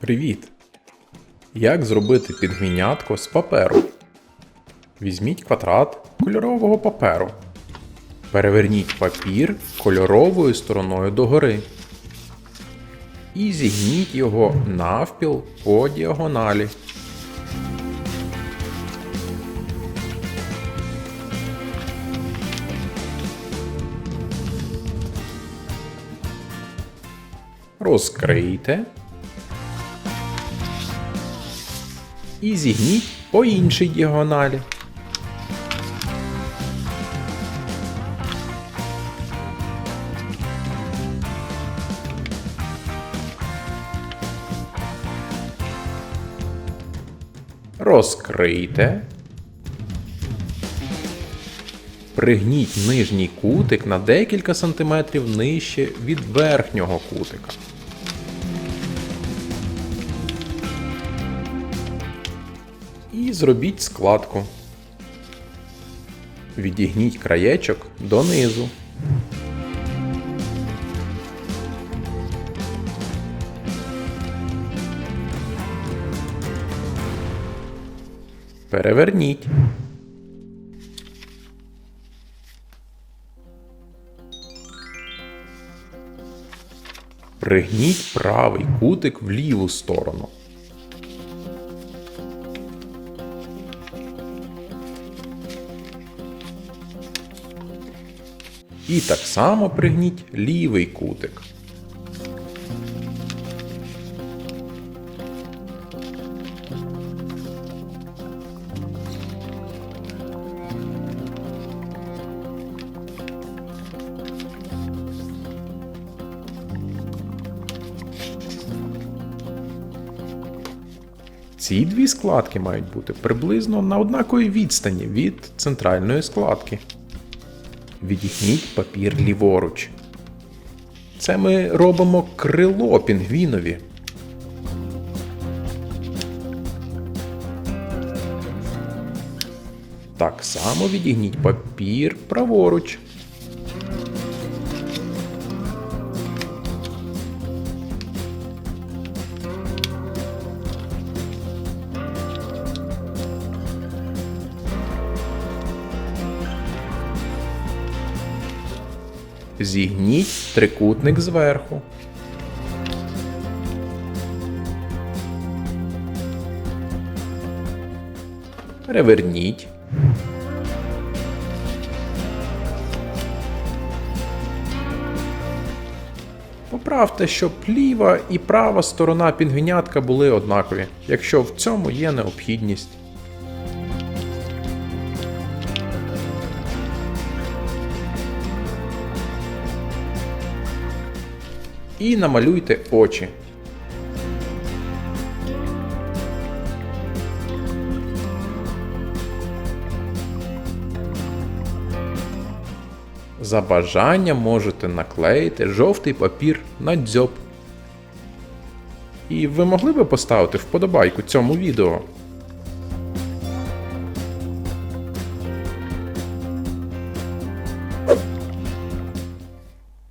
Привіт! Як зробити підгвінятко з паперу? Візьміть квадрат кольорового паперу. Переверніть папір кольоровою стороною догори. І зігніть його навпіл по діагоналі. Розкрийте. І зігніть по іншій діагоналі. Розкрийте. Пригніть нижній кутик на декілька сантиметрів нижче від верхнього кутика. І зробіть складку. Відігніть краєчок донизу. Переверніть. Пригніть правий кутик в ліву сторону. І так само пригніть лівий кутик. Ці дві складки мають бути приблизно на однаковій відстані від центральної складки. Відігніть папір ліворуч. Це ми робимо крило пінгвінові. Так само відігніть папір праворуч. Зігніть трикутник зверху. Переверніть. Поправте, щоб ліва і права сторона пінгвінятка були однакові, якщо в цьому є необхідність. І намалюйте очі. За бажанням можете наклеїти жовтий папір на дзьоб. І ви могли би поставити вподобайку цьому відео.